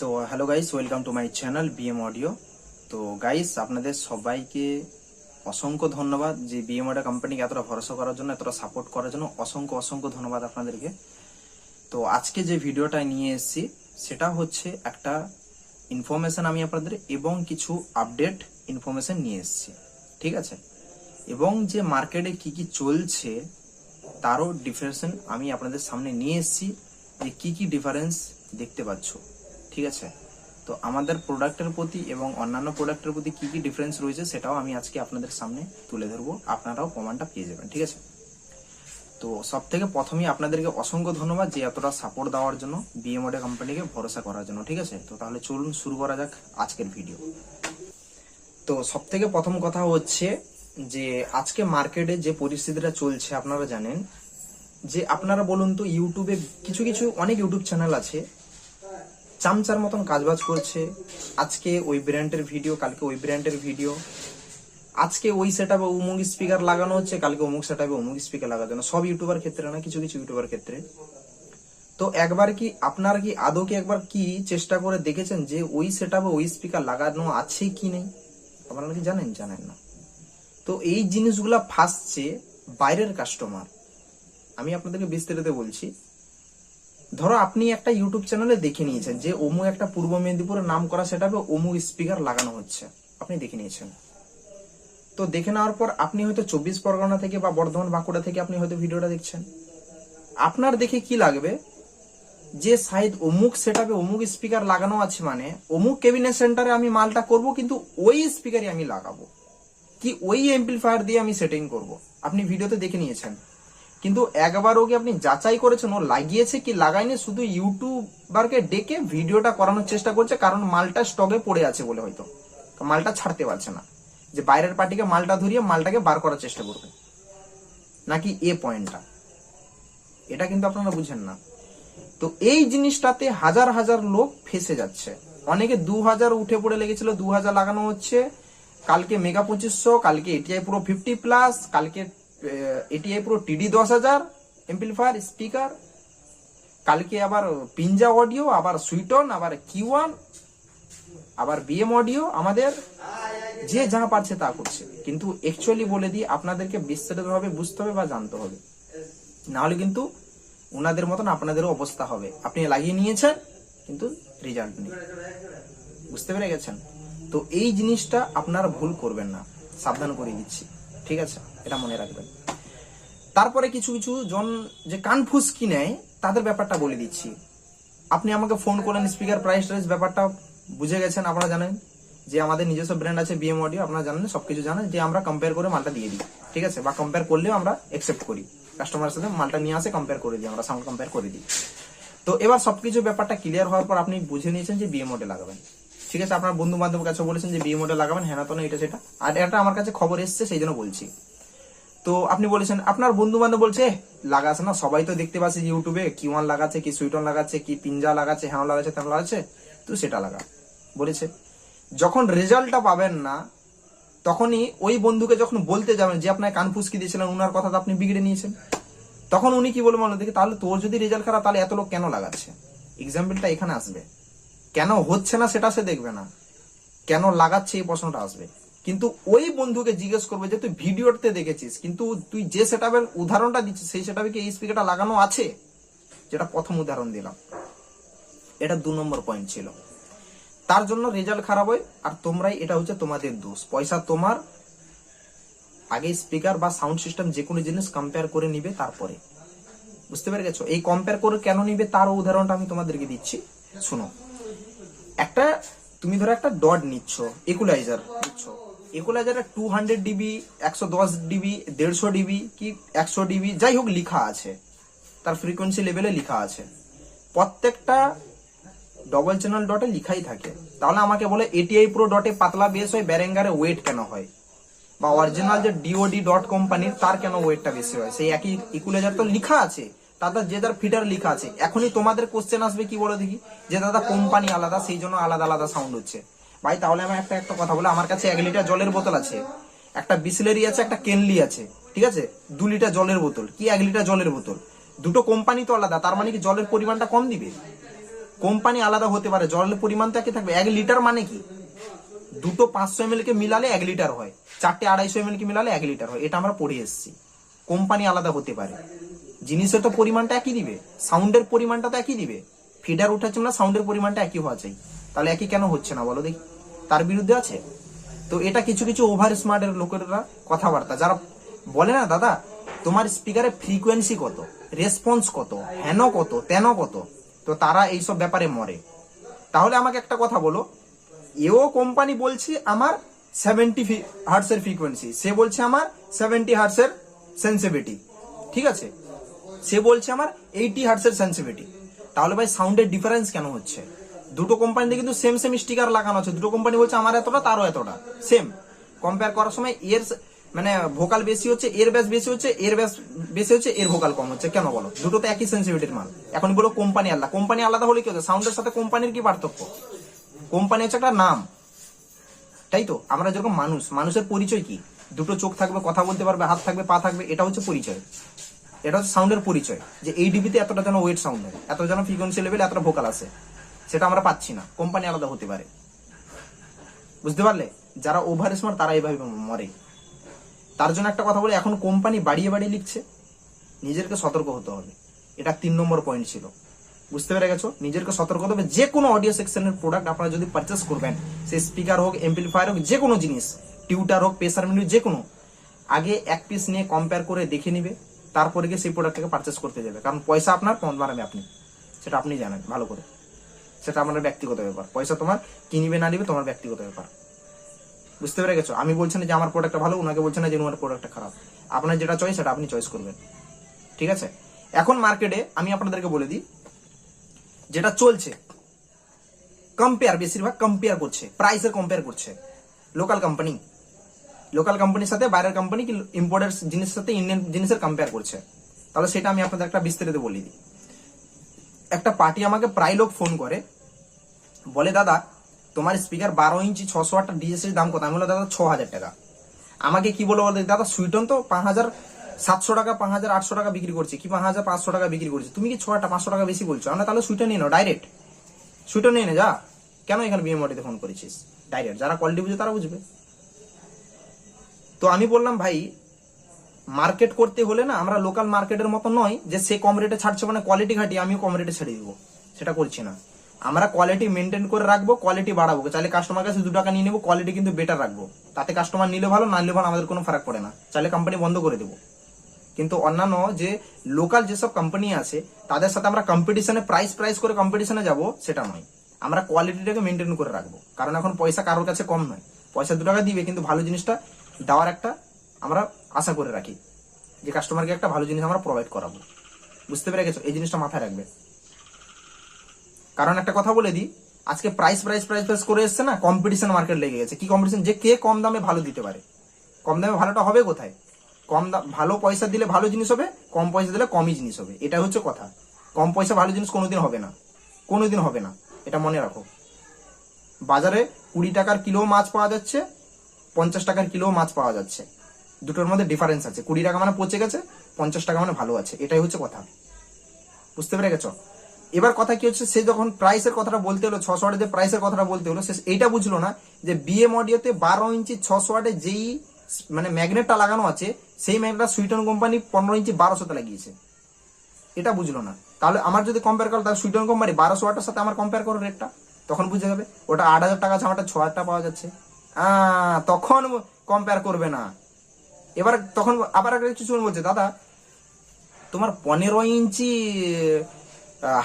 তো hello guys welcome to my channel BM audio তো guys আপনাদের সবাইকে অসংখ্য ধন্যবাদ যে বিএম অডিও কোম্পানিকে এতটা ভরসা করার জন্য, এতটা সাপোর্ট করার জন্য অসংখ্য অসংখ্য ধন্যবাদ আপনাদেরকে। তো আজকে যে ভিডিওটা নিয়ে এসেছি, সেটা হচ্ছে একটা ইনফরমেশন আমি আপনাদের এবং কিছু আপডেট ইনফরমেশন নিয়ে এসেছি, ঠিক আছে? এবং যে মার্কেটে কি কি চলছে, তারও ডিফারেন্সন আমি আপনাদের সামনে নিয়ে এসেছি, যে কি কি ডিফারেন্স দেখতে পাচ্ছ। ঠিক আছে? তো আমাদের প্রোডাক্টের প্রতি এবং অন্যান্য প্রোডাক্টের প্রতি কি কি ডিফারেন্স রয়েছে সেটাও আমি আজকে আপনাদের সামনে তুলে ধরবো। আপনারাও প্রমাণটা পেয়ে যাবেন, ঠিক আছে? তো সব থেকে প্রথমেই আপনাদেরকে অসংখ্য ধন্যবাদ যে এতটা সাপোর্ট দেওয়ার জন্য বিএমওডে কোম্পানিকে ভরসা করার জন্য, ঠিক আছে? তো তাহলে চলুন শুরু করা যাক আজকের ভিডিও তো সব থেকে প্রথম কথা হচ্ছে যে আজকে মার্কেটে যে পরিস্থিতিটা চলছে, আপনারা জানেন যে আপনারা বলুন তো ইউটিউবে কিছু কিছু অনেক ইউটিউব চ্যানেল আছে চামচার মতন কাজবাজ করছে। আজকে ওই ব্র্যান্ডের ভিডিও কালকে ওই ব্র্যান্ডের ভিডিও আজকে ওই সেটআপে অমুক স্পিকার লাগানো হচ্ছে, কালকে অমুক সেটআপে অমুক স্পিকার লাগানো না সব ইউটিউবার ক্ষেত্রে না, কিছু কিছু ইউটিউবার ক্ষেত্রে। তো একবার কি আপনার কি, আদৌ কি একবার কি চেষ্টা করে দেখেছেন যে ওই সেটআপে ওই স্পিকার লাগানো আছে কি নেই? আপনারা কি জানেন? জানেন না। তো এই জিনিসগুলা ফাঁসছে বাইরের কাস্টমার আমি আপনাদেরকে বিস্তারিত বলছি। ধরো আপনি একটা ইউটিউব চ্যানেলে দেখে নিয়েছেন যে অমু একটা পূর্ব মেদিনীপুরের নাম করা সেটাবে অমু স্পিকার লাগানো হচ্ছে। আপনি দেখে নিয়েছেন। তো দেখে নেওয়ার পর আপনি হয়তো চব্বিশ পরগনা থেকে বা বর্ধমান বাঁকুড়া থেকে আপনি হয়তো ভিডিওটা দেখছেন। আপনার দেখে কি লাগবে? যে সাইড অমুক সেটাপে অমুক স্পিকার লাগানো আছে মানে অমুক কেবিনেট সেন্টারে আমি মালটা করব, কিন্তু ওই স্পিকারই আমি লাগাবো। কি ওই এমপ্লিফায়ার দিয়ে আমি সেটিং করব? আপনি ভিডিওতে দেখে নিয়েছেন। কিন্তু একবার ওকে আপনি যাচাই করেছেন, ও লাগিয়েছে কি লাগায়নি, শুধু ইউটিউবারকে ডেকে ভিডিওটা করানোর চেষ্টা করছে, কারণ মালটা স্টকে পড়ে আছে বলে হয়তো। মালটা ছাড়তে পারছে না। যে বাইরের পার্টিকে মালটা ধরিয়ে মালটাকে বার করার চেষ্টা করবে। নাকি এ পয়েন্টটা? এটা কিন্তু আপনারা বুঝেন না। তো এই জিনিসটাতে হাজার হাজার লোক ফেসে যাচ্ছে। অনেকে দু হাজার উঠে পড়ে লেগেছিল, দু হাজার লাগানো হচ্ছে। কালকে মেগা পঁচিশশো, কালকে এটিআই পুরো ফিফটি প্লাস কালকে এটিআই পুরো টিডি দশ হাজার এমপ্লিফায়ার স্পিকার কালকে আবার পিঞ্জা অডিও আবার সুইটন আবার কিওয়ান আবার বিএম অডিও আমাদের, যে যা পারছে তা করছে। কিন্তু অ্যাকচুয়ালি বলে দিই, আপনাদেরকে বিস্তারিতভাবে বুঝতে হবে বা জানতে হবে। নাহলে কিন্তু ওনাদের মতন আপনাদেরও অবস্থা হবে। আপনি লাগিয়ে নিয়েছেন, কিন্তু রেজাল্ট নেই। বুঝতে পেরে গেছেন? তো এই জিনিসটা আপনারা ভুল করবেন না। সাবধান করে দিচ্ছি। ঠিক আছে? এটা মনে রাখবেন। তারপরে কিছু কিছু জন যে কানফুস কি নেয়, তাদের ব্যাপারটা বলে দিচ্ছি। আপনি আমাকে ফোন করলেন স্পিকার প্রাইস টাইস ব্যাপারটা বুঝে গেছেন, আপনারা জানেন? যে আমাদের নিজস্ব ব্র্যান্ড আছে বিএম অডিও আপনারা জানেন, সবকিছু জানেন, যে আমরা কম্পেয়ার করে মালটা দিয়ে দিই। ঠিক আছে? বা কম্পেয়ার করলেও আমরা একসেপ্ট করি। কাস্টমারের সাথে মালটা নিয়ে আসে কম্পেয়ার করে দিই, আমরা সাউন্ড কম্পেয়ার করে দিই। তো এবার সবকিছু ব্যাপারটা ক্লিয়ার হওয়ার পর আপনি বুঝে নিয়েছেন যে বিএম মডেল লাগাবেন। ঠিক আছে, আপনার বন্ধু বান্ধবের কাছে বলেছেন যে বিএম মডেল লাগাবেন হ্যাঁ তো না, এটা সেটা। আর এটা আমার কাছে খবর এসছে, সেই জন্য বলছি। তো আপনি বলেছেন, আপনার বন্ধু বান্ধব বলছে লাগাছে না, সবাই তো দেখতে পাচ্ছে ইউটিউবে কি ওয়ান লাগাচ্ছে, কি সুইটন লাগাচ্ছে, কি পিঞ্জা লাগাচ্ছে হ্যাঁ লাগাচ্ছে, তেমন লাগাচ্ছে, তো সেটা লাগা। বলেছে। যখন রেজাল্টটা পাবেন না, তখনই ওই বন্ধুকে যখন বলতে যাবেন, যে আপনার কান ফুসকি দিয়েছিলেন, উনার কথা তো আপনি বিগড়ে নিয়েছেন। তখন উনি কি বলবেন বলো দেখি, তাহলে তোর যদি রেজাল্ট খারাপ, তাহলে এত লোক কেন লাগাচ্ছে? এক্সাম্পলটা এখানে আসবে। কেন হচ্ছে না সেটা সে দেখবে না। কেন লাগাচ্ছে এই প্রশ্নটা আসবে। কিন্তু ওই বন্ধুকে জিজ্ঞেস করবে যে, তুই ভিডিওতে দেখেছিস, কিন্তু তুই যে সেটাপের উদাহরণটা দিচ্ছিস, সেই সেটাপে কি এই স্পিকারটা লাগানো আছে? যেটা প্রথম উদাহরণ দিলাম। এটা দু নম্বর পয়েন্ট ছিল। তার জন্য রেজাল্ট খারাপ হয়, আর তোমরাই এটা হচ্ছে তোমাদের দোষ। পয়সা তোমার, আগে স্পিকার বা সাউন্ড সিস্টেম যে কোনো জিনিস কম্পেয়ার করে নিবে তারপরে। বুঝতে পেরে গেছো? এই কম্পেয়ার করে কেন নিবে তার উদাহরণটা আমি তোমাদেরকে দিচ্ছি। শোনো একটা, তুমি ধরো একটা ডট নিচ্ছ ইকুলাইজার নিচ্ছ। ইকুলাইজারে টু হান্ড্রেড ডিবি একশো দশ ডিবি দেড়শো ডিবি কি একশো ডিবি যাই হোক লিখা আছে। তার ফ্রিকোয়েন্সি লেভেলে লিখা আছে। প্রত্যেকটা ডবল চ্যানেল ডটে লিখাই থাকে। তাহলে আমাকে বলে এটিআই প্রো ডটে পাতলা বেস হয়, ব্যারেঙ্গারে ওয়েট কেন হয়? বা অরিজিনাল যে ডিওডি ডট কোম্পানির তার কেন ওয়েটটা বেশি হয়? সেই একই ইকুলাইজার তো লিখা আছে। দাদা, যে তার ফিটার লিখা আছে, এখনই তোমাদের কোশ্চেন আসবে কি বলে দেখি? যে দাদা কোম্পানি আলাদা, সেই জন্য আলাদা আলাদা সাউন্ড হচ্ছে। ভাই, তাহলে আমি একটা একটা কথা বলে, আমার কাছে এক লিটার জলের বোতল আছে, একটা বিসলেরি আছে, একটা কেনলি আছে, ঠিক আছে? দু লিটার জলের বোতল, কি এক লিটার জলের বোতল? দুটো কোম্পানি তো আলাদা, তার মানে কি জলের পরিমাণটা কম দিবে? কোম্পানি আলাদা হতে পারে, জলের পরিমাণ তো একই থাকবে। এক লিটার মানে কি? দুটো পাঁচশো এম কে মিলালে এক লিটার হয়, চারটে আড়াইশো এম কে মিলালে এক লিটার হয়, এটা আমরা পড়ে এসেছি। কোম্পানি আলাদা হতে পারে। জিনিসের তো পরিমাণটা একই দিবে সাউন্ডের পরিমাণটা তো একই দিবে। ফিডার উঠাচ্ছে না সাউন্ডের পরিমাণটা একই হওয়া চাই। তাহলে একই কেন হচ্ছে না বলো দেখি। তার বিরুদ্ধে আছে? তো এটা কিছু কিছু ওভার স্মার্টের লোকেরা কথাবার্তা, যারা বলে না, দাদা, তোমার স্পিকারে ফ্রিকোয়েন্সি কত? রেসপন্স কত? হেন কত? তেন কত? তো তারা এইসব ব্যাপারে মরে। তাহলে আমাকে একটা কথা বলো। এও কোম্পানি বলছে আমার সেভেন্টি হার্টসের ফ্রিকোয়েন্সি সে বলছে আমার সেভেন্টি হার্টসের সেন্সিভিটি ঠিক আছে? সে বলছে আমার এইটি হার্টসের সেন্সিভিটি তাহলে ভাই সাউন্ডের ডিফারেন্স কেন হচ্ছে? দুটো কোম্পানিতে কিন্তু সেম সেম স্টিকার লাগানো আছে। দুটো কোম্পানি বলছে আমার এতটা, তারও এতটা। সেম কম্পেয়ার করার সময় এর মানে ভোকাল বেশি হচ্ছে, এর ব্যাস বেশি হচ্ছে, এর ব্যাস বেশি হচ্ছে, এর ভোকাল কম হচ্ছে। কেন বলো? দুটো তো একই সেন্সিভিটির মাল এখন বলো কোম্পানি আলাদা। কোম্পানি আলাদা হলে কি হচ্ছে সাউন্ডের সাথে কোম্পানির কি পার্থক্য? কোম্পানি হচ্ছে একটা নাম। তাই তো? আমরা যেরকম মানুষ, মানুষের পরিচয় কি? দুটো চোখ থাকবে, কথা বলতে পারবে, হাত থাকবে, পা থাকবে, এটা হচ্ছে পরিচয়। এটা হচ্ছে সাউন্ডের পরিচয়, যে এই ডিবিতে এতটা যেন ওয়েট সাউন্ড হয় এত যেন ফ্রিকোয়েন্সি লেভেল এতটা ভোকাল আছে, সেটা আমরা পাচ্ছি না কোম্পানি আলাদা হতে পারে। বুঝতে পারলে? যারা ওভার স্মার্ট তারা এইভাবে মরে। তার জন্য একটা কথা বলে, এখন কোম্পানি বাড়িয়ে বাড়িয়ে লিখছে নিজেকে সতর্ক হতে হবে। এটা তিন নম্বর পয়েন্ট ছিল। বুঝতে পেরে গেছো? নিজেকে সতর্ক হতে হবে। যে কোনো অডিও সেকশনের প্রোডাক্ট আপনারা যদি পারচেস করবেন, সে স্পিকার হোক এমপ্লিফায়ার হোক, যে কোনো জিনিস টিউটার হোক প্রেসার মিনিট যে কোনো, আগে এক পিস নিয়ে কম্পেয়ার করে দেখে নিবে। তারপরে গিয়ে সেই প্রোডাক্টটাকে পারচেস করতে যাবে। কারণ পয়সা আপনার পথ বাড়াবে আপনি? সেটা আপনি জানেন, ভালো করে। সেটা আপনার ব্যক্তিগত ব্যাপার। পয়সা তোমার কিনবে না নিবে, তোমার ব্যক্তিগত ব্যাপার। বুঝতে পেরে গেছো? আমি বলছি না যে আমার প্রোডাক্টটা ভালো ওনাকে বলছে না যে ওনার প্রোডাক্টটা খারাপ। আপনার যেটা চয়েস সেটা আপনি চয়েস করবেন। ঠিক আছে? এখন মার্কেটে আমি আপনাদেরকে বলে দিই, যেটা চলছে কম্পেয়ার বেশিরভাগ কম্পেয়ার করছে প্রাইসের কম্পেয়ার করছে লোকাল কোম্পানি লোকাল কোম্পানির সাথে, বাইরের কোম্পানি কি ইম্পোর্টের জিনিসের সাথে ইন্ডিয়ান জিনিসের কম্পেয়ার করছে? তাহলে সেটা আমি আপনাদের একটা বিস্তারিত বলে দিই। একটা পার্টি আমাকে প্রায় লোক ফোন করে, বলে, দাদা, তোমার স্পিকার বারো ইঞ্চি ছশো আটটা ডিএসএর দাম কত? আমি বললাম, দাদা ছ হাজার টাকা। আমাকে কি বলে বলে দাদা সুইটন তো পাঁচ হাজার সাতশো টাকা পাঁচ হাজার আটশো টাকা বিক্রি করছে। কি পাঁচ হাজার পাঁচশো টাকা বিক্রি করছে? তুমি কি ছটা পাঁচশো টাকা বেশি বলছো? আমরা তাহলে সুইটন নিয়ে নাও ডাইরেক্ট সুইটন নিয়ে নে, যা। কেন এখানে বিএমওটিতে ফোন করেছিস? ডাইরেক্ট যারা কোয়ালিটি বুঝে তারা বুঝবে। তো আমি বললাম, ভাই মার্কেট করতে হলে না আমরা লোকাল মার্কেটের মতো নয় যে সে কম রেটে ছাড়ছে মানে কোয়ালিটি ঘাটিয়ে আমিও কম রেটে ছেড়ে দিব। সেটা করছি না। আমরা কোয়ালিটি মেনটেন করে রাখব কোয়ালিটি বাড়াবো। চাইলে কাস্টমার কাছে দু টাকা নিয়ে নেব কোয়ালিটি কিন্তু বেটার রাখব। তাতে কাস্টমার নিলে ভালো, না নিলে ভালো, আমাদের কোনো ফারাক পড়ে না। চাইলে কোম্পানি বন্ধ করে দেবো। কিন্তু অন্যান্য যে লোকাল যেসব কোম্পানি আছে, তাদের সাথে আমরা কম্পিটিশনে প্রাইস প্রাইস করে কম্পিটিশনে যাব, সেটা নয়। আমরা কোয়ালিটিটাকে মেনটেন করে রাখব। কারণ এখন পয়সা কারোর কাছে কম নয়। পয়সা দু টাকা দিবে, কিন্তু ভালো জিনিসটা দেওয়ার একটা আমরা আশা করে রাখি যে কাস্টমারকে একটা ভালো জিনিস আমরা প্রোভাইড করাবো। বুঝতে পেরে গেছো? এই জিনিসটা মাথায় রাখবে। কারণ একটা কথা বলে দিই, আজকে প্রাইস প্রাইস প্রাইস প্রাইস করে এসছে না কম্পিটিশন মার্কেট লেগে গেছে। কি কম্পিটিশন যে কে কম দামে ভালো দিতে পারে। কম দামে ভালোটা হবে কোথায়? কম দাম ভালো পয়সা দিলে ভালো জিনিস হবে, কম পয়সা দিলে কমই জিনিস হবে। এটা হচ্ছে কথা। কম পয়সা ভালো জিনিস কোনোদিন হবে না। কোনোদিন হবে না। এটা মনে রাখো। বাজারে কুড়ি টাকার কিলো মাছ পাওয়া যাচ্ছে পঞ্চাশ টাকার কিলো মাছ পাওয়া যাচ্ছে। দুটোর মধ্যে ডিফারেন্স আছে। কুড়ি টাকা মানে পচে গেছে, পঞ্চাশ টাকা মানে ভালো আছে। এটাই হচ্ছে কথা। বুঝতে পেরে গেছো? এবার কথা কি হচ্ছে, সে যখন প্রাইসের কথাটা বলতে হলো, ছশো ওয়াটে যে প্রাইসের কথাটা বলতে হলো, সে এইটা বুঝলো না যে বিএম অডিওতে বারো ইঞ্চি, ছশো ওয়াটে যেই মানে ম্যাগনেটটা লাগানো আছে, সেই ম্যাগনেটটা সুইটন কোম্পানি পনেরো ইঞ্চি বারোশোতে লাগিয়েছে। এটা বুঝলো না। তাহলে আমার যদি কম্পেয়ার করো, তাহলে সুইটন কোম্পানি বারোশো ওয়াটের সাথে আমার কম্পেয়ার করো রেটটা তখন বুঝে যাবে, ওটা আট হাজার টাকা আছে, আমারটা ছ হাজার টাকা পাওয়া যাচ্ছে। তখন কম্পেয়ার করবে না। এবার তখন আবার কিছু বলছে দাদা, তোমার পনেরো ইঞ্চি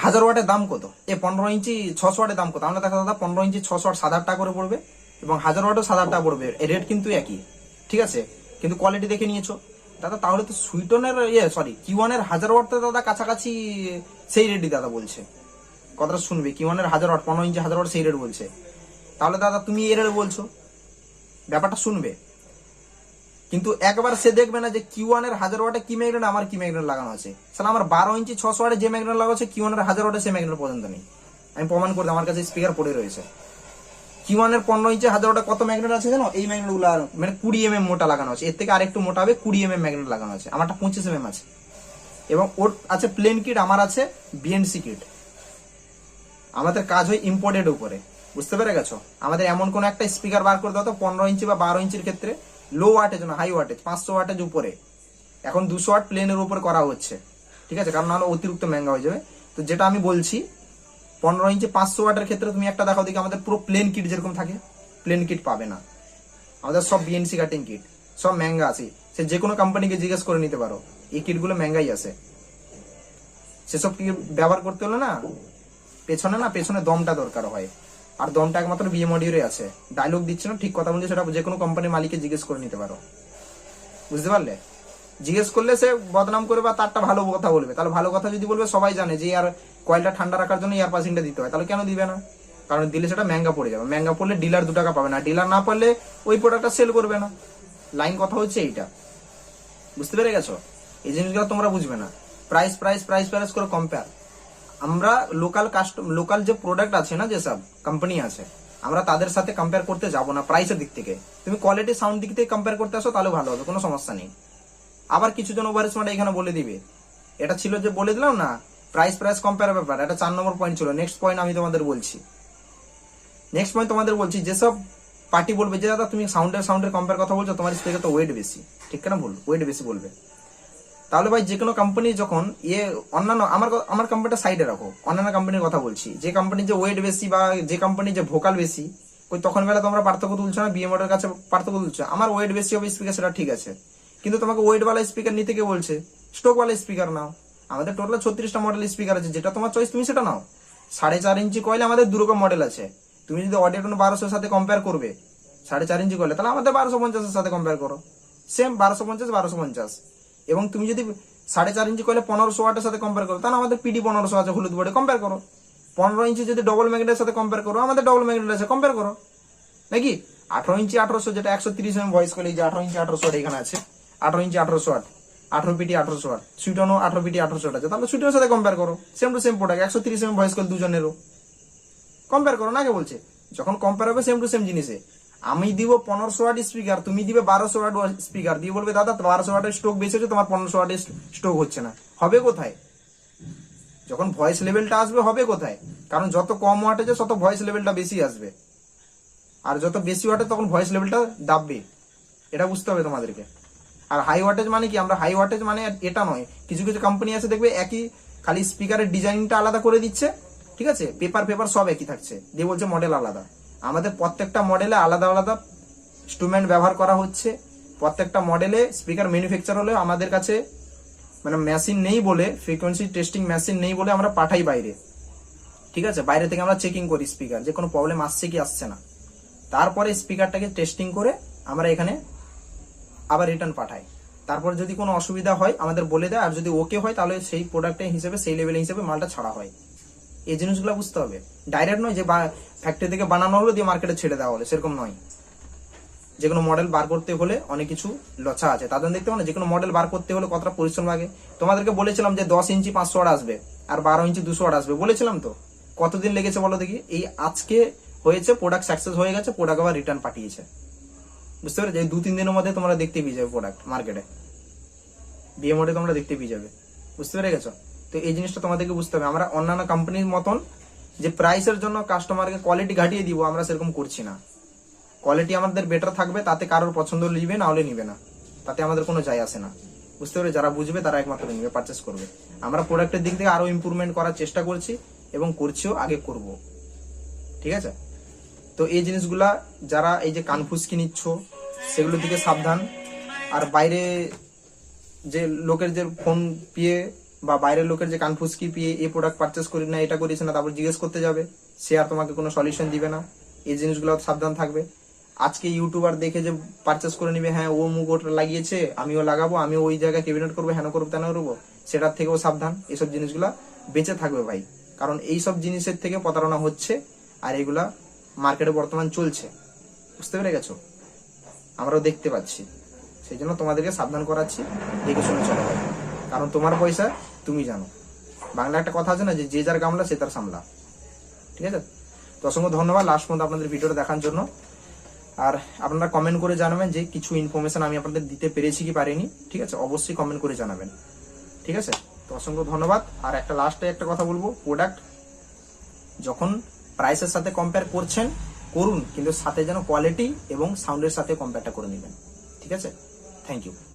হাজার ওয়াটের দাম কত? এ, পনেরো ইঞ্চি ছশো ওয়াটের দাম কত? আমরা দেখা, দাদা, পনেরো ইঞ্চি ছশো ওয়াট সাত হাজার টাকা করে পড়বে এবং হাজার ওয়াটও সাত হাজার টাকা পড়বে রেট কিন্তু একই। ঠিক আছে? কিন্তু কোয়ালিটি দেখে নিয়েছো। দাদা, তাহলে তো সুইটনের ইয়ে সরি কিওয়ানের হাজার ওয়াট তো দাদা কাছাকাছি সেই রেটই দাদা বলছে। কথাটা শুনবে কিওয়ানের হাজার ওয়াট, পনেরো ইঞ্চি হাজার ওয়াট সেই রেট বলছে। তাহলে দাদা, তুমি এর রেট বলছো। ব্যাপারটা শুনবে। কিন্তু একবার সে দেখবে না যে কিউ ওয়ানের হাজার ওয়াটে কি ম্যাগনেট আমার কি ম্যাগনেট লাগানো আছে। তাহলে আমার বারো ইঞ্চি ছশো ওয়াটে যে ম্যাগনেট লাগানো আছে কিউ ওয়ানের হাজার ওয়াটে সে ম্যাগনেট পর্যন্ত নেই। আমি প্রমাণ করে আমার কাছে স্পিকার পড়ে রয়েছে। কিউ ওয়ানের পনেরো ইঞ্চি হাজার ওয়াটে কত ম্যাগনেট আছে জানো? এই ম্যাগনেটগুলো মানে কুড়ি এম এম মোটা লাগানো আছে। এর থেকে আরেকটু মোটা হবে, কুড়ি এম এম ম্যাগনেট লাগানো আছে। আমারটা পঁচিশ এম এম আছে। এবং ওর আছে প্লেন কিট আমার আছে বিএনসি কিট আমাদের কাজ হয় ইম্পোর্টেড উপরে। বুঝতে পেরে গেছো? আমাদের এমন কোন একটা স্পিকার বার করে দাও তো, পনেরো ইঞ্চি বা বারো ইঞ্চির ক্ষেত্রে লো ওয়াটেজ না হাই ওয়াটেজ পাঁচশো ওয়াটেজ উপরে। এখন দুশো ওয়াট প্লেনের উপরে করা হচ্ছে, ঠিক আছে? কারণ নাহলে অতিরিক্ত মেঙ্গা হয়ে যাবে। তো যেটা আমি বলছি, পনেরো ইঞ্চি পাঁচশো ওয়াটের ক্ষেত্রে তুমি একটা দেখাও দেখি, আমাদের পুরো প্লেন কিট যেরকম থাকে প্লেন কিট পাবে না। আমাদের সব বিএনসি কাটিং কিট সব ম্যাঙ্গা আছে। সে যে কোনো কোম্পানিকে জিজ্ঞেস করে নিতে পারো, এই কিটগুলো ম্যাঙ্গাই আছে। সেসব কি ব্যবহার করতে হলে না, পেছনে না পেছনে দমটা দরকার হয়। আর দমটা একমাত্র বিএ মডিউরে আছে। ডায়লগ দিচ্ছে না, ঠিক কথা বলছে সেটা যে কোনো কোম্পানির মালিককে জিজ্ঞেস করে নিতে পারো। বুঝতে পারলে? জিজ্ঞেস করলে সে বদনাম করবে বা তারটা ভালো কথা বলবে। তাহলে ভালো কথা যদি বলবে, সবাই জানে যে আর কয়েলটা ঠান্ডা রাখার জন্য এয়ার পাসিংটা দিতে হয়। তাহলে কেন দিবে না? কারণ দিলে সেটা ম্যাঙ্গা পড়ে যাবে। ম্যাঙ্গা পড়লে ডিলার দু টাকা পাবে না। ডিলার না পারলে ওই প্রোডাক্টটা সেল করবে না। লাইন কথা হচ্ছে এইটা। বুঝতে পেরে গেছো? এই জিনিসগুলো তোমরা বুঝবে না। প্রাইস প্রাইস প্রাইস প্রাইস করে কম্পেয়ার আমরা লোকাল কাস্টম লোকাল যে প্রোডাক্ট আছে না যেসব কোম্পানি আছে, আমরা তাদের সাথে কম্পেয়ার করতে যাব না প্রাইসের দিক থেকে। তুমি কোয়ালিটি সাউন্ড দিক থেকে কম্পেয়ার করতে আসো, তাহলে ভালো হবে, কোনো সমস্যা নেই। আবার কিছু জন ওভার স্মার্ট এখানে বলে দিবে। এটা ছিল যে বলে দিলাম না প্রাইস প্রাইস কম্পেয়ার ব্যাপার, এটা চার নম্বর পয়েন্ট ছিল। নেক্সট পয়েন্ট আমি তোমাদের বলছি। নেক্সট পয়েন্ট তোমাদের বলছি যেসব পার্টি বলবে যে, দাদা, তুমি সাউন্ডের সাউন্ডের কম্পেয়ার কথা বলছো, তোমার স্পিকার তো ওয়েট বেশি। ঠিক না ভুল? ওয়েট বেশি বলবে। তাহলে ভাই যে কোনো কোম্পানি যখন ইয়ে অন্যান্য, আমার আমার কোম্পানিটা সাইডে রাখো। অন্যান্য কোম্পানির কথা বলছি। যে কোম্পানির যে ওয়েট বেশি বা যে কোম্পানির যে ভোকাল বেশি, ওই তখন বেলা তোমরা পার্থক্য তুলছো না বিএমওর কাছে পার্থক্য তুলছো। আমার ওয়েট বেশি হবে স্পিকার সেটা ঠিক আছে। কিন্তু তোমাকে ওয়েট ওয়ালা স্পিকার নিতে কে বলছে? স্টোক ওয়ালা স্পিকার নাও। আমাদের টোটাল ছত্রিশটা মডেল স্পিকার আছে। যেটা তোমার চয়েস তুমি সেটা নাও। সাড়ে চার ইঞ্চি কয়েলে আমাদের দুরকম মডেল আছে। তুমি যদি অডিও বারোশোর সাথে কম্পেয়ার করবে, সাড়ে চার ইঞ্চি কয়েলে তাহলে আমাদের বারোশো পঞ্চাশের সাথে কম্পেয়ার করো। সেম বারোশো পঞ্চাশ বারোশো পঞ্চাশ। এবং তুমি যদি সাড়ে চার ইঞ্চি কয়েলে পনেরোশো ওয়াটের সাথে কম্পেয়ার করো, তাহলে আমাদের পিডি পনেরোশো আছে হলুদ বোর্ডে কম্পেয়ার করো। পনেরো ইঞ্চি যদি ডবল ম্যাগনেটের সাথে কম্পেয়ার করো, আমাদের ডবল ম্যাগনেট আছে কম্পেয়ার করো। নাকি? আঠারো ইঞ্চি আঠারোশো, যেটা একশো তিরিশ এম ভয়েস কলে যে আঠারো ইঞ্চি আঠারোশো ওয়াট এখানে আছে, আঠারো ইঞ্চি আঠারোশো ওয়াট, আঠারো পিটি আঠারোশো ওয়াট, সুইটনও আঠারো পিটি আঠারোশো ওয়াট আছে, তাহলে সুইটনের সাথে কম্পেয়ার করো। সেম টু সেম প্রোডাক্ট একশো তিরিশ এম ভয়েস কল দুজনেরও। কম্পেয়ার করো, না কে বলছে? যখন কম্পেয়ার হবে সেম টু সেম জিনিসে। আমি দিব পনেরোশো ওয়াট স্পিকার তুমি দিবে বারোশো ওয়াট স্পিকার দিয়ে বলবে, দাদা, বারোশো ওয়াটের স্টোক বেশি হচ্ছে, তোমার পনেরোশো ওয়াটের স্টোক হচ্ছে না। হবে কোথায়? যখন ভয়েস লেভেলটা আসবে, হবে কোথায়? কারণ যত কম ওয়াটেজে তত ভয়েস লেভেলটা বেশি আসবে। আর যত বেশি ওয়াটে তখন ভয়েস লেভেলটা দাববে। এটা বুঝতে হবে তোমাদেরকে। আর হাই ওয়াটেজ মানে কি? আমরা হাই ওয়াটেজ মানে এটা নয়। কিছু কিছু কোম্পানি আছে, দেখবে, একই, খালি স্পিকারের ডিজাইনটা আলাদা করে দিচ্ছে। ঠিক আছে? পেপার পেপার সব একই থাকছে। দিয়ে বলছে মডেল আলাদা। আমাদের প্রত্যেকটা মডেলে আলাদা আলাদা ইনস্ট্রুমেন্ট ব্যবহার করা হচ্ছে। প্রত্যেকটা মডেলে স্পিকার ম্যানুফ্যাকচার হলেও আমাদের কাছে মানে মেশিন নেই বলে ফ্রিকোয়েন্সি টেস্টিং মেশিন নেই বলে আমরা পাঠাই বাইরে। ঠিক আছে? বাইরে থেকে আমরা চেকিং করি স্পিকার যে কোনো প্রবলেম আসছে কি আসছে না। তারপরে স্পিকারটাকে টেস্টিং করে আমরা এখানে আবার রিটার্ন পাঠাই। তারপর যদি কোনো অসুবিধা হয়, আমাদের বলে দেয়, আর যদি ওকে হয়, তাহলে সেই প্রোডাক্টের হিসেবে, সেই লেভেল হিসেবে মালটা ছাড়া হয়। এই জিনিসগুলো বুঝতে হবে। ডাইরেক্ট নয় যে ফ্যাক্টরি থেকে বানানো হলো দিয়ে মার্কেটে ছেড়ে দেওয়া হলো, সেরকম নয়। যে কোনো মডেল বার করতে হলে অনেক কিছু লচা আছে। তাদের দেখতে পাবে না, যে কোনো মডেল বার করতে হলে কতটা পরিশ্রম লাগে। তোমাদেরকে বলেছিলাম যে দশ ইঞ্চি পাঁচশো ওয়াট আসবে আর বারো ইঞ্চি দুশো ওয়াট আসবে, বলেছিলাম তো। কতদিন লেগেছে বলো দেখি? এই আজকে হয়েছে প্রোডাক্ট সাকসেস হয়ে গেছে প্রোডাক্ট আবার রিটার্ন পাঠিয়েছে। বুঝতে পেরেছ? এই দু তিন দিনের মধ্যে তোমরা দেখতে পেয়ে যাবে প্রোডাক্ট মার্কেটে বিয়ে মোডে তোমরা দেখতে পেয়ে যাবে। বুঝতে পেরে গেছো? তো এই জিনিসটা তোমাদেরকে বুঝতে হবে। আমরা অন্যান্য কোম্পানির মতন যে প্রাইসের জন্য কাস্টমারকে কোয়ালিটি ঘাটিয়ে দিব, আমরা সেরকম করছি না। কোয়ালিটি আমাদের বেটার থাকবে, তাতে কারোর পছন্দ নিবে না হলে নিবে না। তাতে আমাদের কোনো যায় আসে না। বুঝতে পেরে যারা বুঝবে, তারা একমাত্র নিবে পারচেস করবে। আমরা প্রোডাক্টের দিক থেকে আরও ইমপ্রুভমেন্ট করার চেষ্টা করছি এবং করছিও, আগে করব। ঠিক আছে? তো এই জিনিসগুলা যারা এই যে কানফুসকি নিচ্ছ সেগুলো দিকে সাবধান। আর বাইরে যে লোকের যে ফোন পিয়ে বা বাইরের লোকের যে কানফুসকি পিয়ে এই প্রোডাক্ট পারচেস করি না, এটা করিস না, তারপর জিজ্ঞেস করতে যাবে, সে আর তোমাকে কোনো সলিউশন দিবে না। এই জিনিসগুলো সাবধান থাকবে। আজকে ইউটিউবার দেখে যে পারচেস করে নিবে হ্যাঁ ও মুখ ওটা লাগিয়েছে, আমিও লাগাবো, আমিও ওই জায়গায় ক্যাবিনেট করব হ্যান করব, তেন করব, সেটার থেকেও সাবধান। এইসব জিনিসগুলা বেঁচে থাকবে ভাই। কারণ এইসব জিনিসের থেকে প্রতারণা হচ্ছে, আর এগুলা মার্কেটে বর্তমান চলছে। বুঝতে পেরে গেছো? আমরাও দেখতে পাচ্ছি। সেই জন্য তোমাদেরকে সাবধান করাচ্ছি। দেখে শুনে চলো কারণ তোমার পয়সা তুমি জানো। বাংলা একটা কথা আছে না যে যে যার গামলা সে তার সামলা। ঠিক আছে? তো অসংখ্য ধন্যবাদ লাস্ট পর্যন্ত আপনাদের ভিডিওটা দেখার জন্য। আর আপনারা কমেন্ট করে জানাবেন যে, কিছু ইনফরমেশন আমি আপনাদের দিতে পেরেছি কি পারিনি। ঠিক আছে? অবশ্যই কমেন্ট করে জানাবেন। ঠিক আছে? তো অসংখ্য ধন্যবাদ। আর একটা লাস্টে একটা কথা বলব। প্রোডাক্ট যখন প্রাইসের সাথে কম্পেয়ার করছেন, করুন। কিন্তু সাথে যেন কোয়ালিটি এবং সাউন্ডের সাথে কম্পেয়ারটা করে নেবেন। ঠিক আছে? Thank you